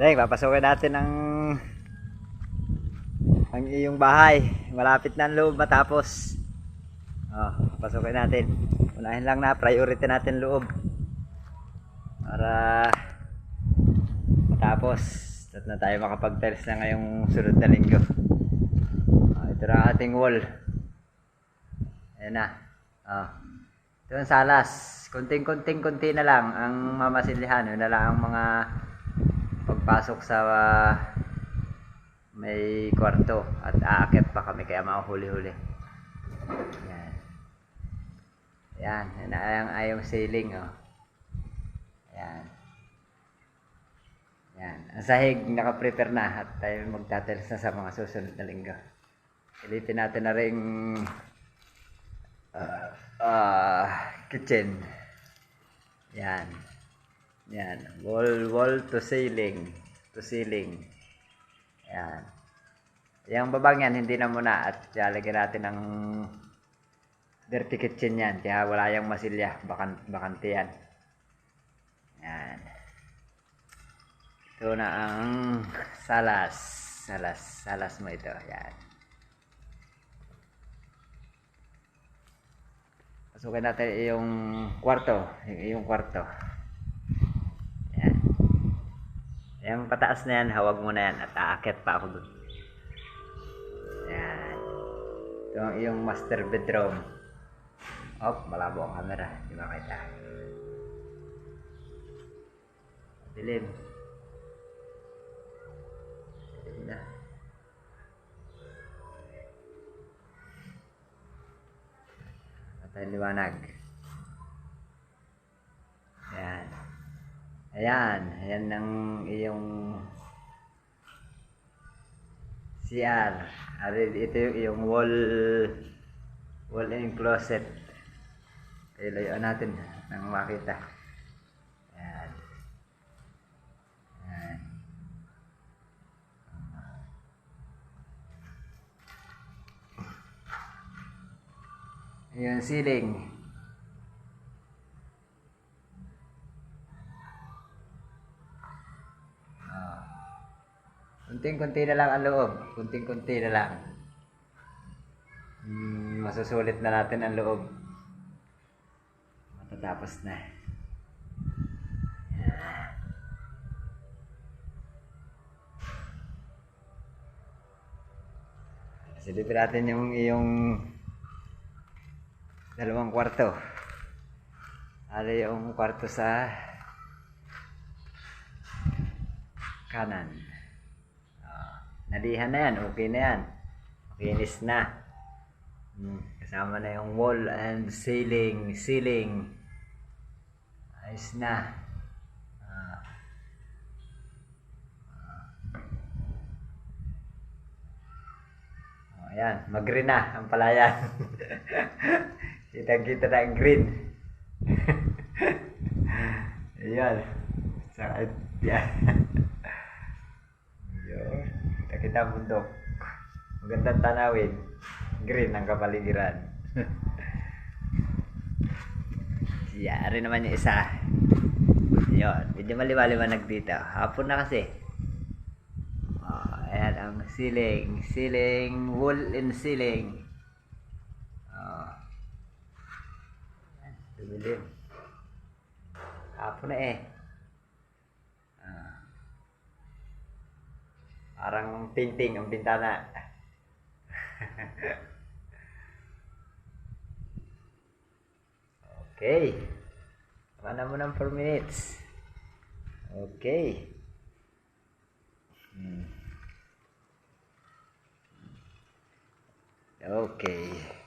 Reng, papasukin natin ang ang iyong bahay. Malapit na ang loob matapos. Oh, pasukin natin. Unahin lang na priority natin loob. Para matapos. At na tayo makapag-tiles na ngayong sunod na linggo. Ah, ito na ating wall. Ayan na. Ah. Ito ang salas. Kunting-kunting kunti na lang ang mamasilyahan. Yun na lang ang mga pagpasok sa may kwarto at aakit pa kami kaya mahuhuli-huli. Yan. Yan. Yan ang ayong ceiling. Oh. Yan. Yan. Ang sahig naka-prepare na at tayo magtatiles na sa mga susunod na linggo. Ilipin natin na rin ah ah, kitchen. Yan. Yan. Wall, wall to ceiling. To ceiling. Yan. Yung babang yan, hindi na muna. At lalagyan natin ng dirty kitchen yan. Kaya wala yung masilya. Bakan, bakante yan. Yan. Ito na ang salas. Salas. Salas mo ito. Yan. Pasukin natin yung kwarto. Yung, kwarto. Yan. Yung pataas na yan, hawag mo na yan at aakit pa ako dun. Yan. Ito ang iyong master bedroom. Op, malabo ang camera. Di ba kita? Dilim. Dilim na. At ang liwanag. Yan. Ayan, ayan ang iyong CR. Ito yung iyong wall wall in closet. Ilayuan natin nang makita. Ayan. Ayan. Ayan, ceiling. Kunting-kunti na lang ang loob. Kunting-kunti na lang. Hmm, masusulit na natin ang loob. Matatapos na. Silipin natin yung iyong dalawang kwarto. Ano yung kwarto sa kanan. Nadihan na yan, okay na yan. Kinis na. Hmm, kasama na yung wall and ceiling, ceiling. Ayos na. Ah. Oh, ayan, mag-green na ang palayan. Kitang-kita na ang green. Ayan. Sa yan. Yun. Kita ang bundok. Magandang tanawin. Green ang kapaligiran. Yari naman yung isa. Yun. Medyo maliwaliwanag dito. Hapon na kasi. Oh, ayan ang ceiling. Ceiling. Wool in ceiling. Oh. Dumilim. Hapon na eh. Ah. Parang painting ang bintana. okay. Mana mo ng 4 minutes. Okay. Hmm. Okay.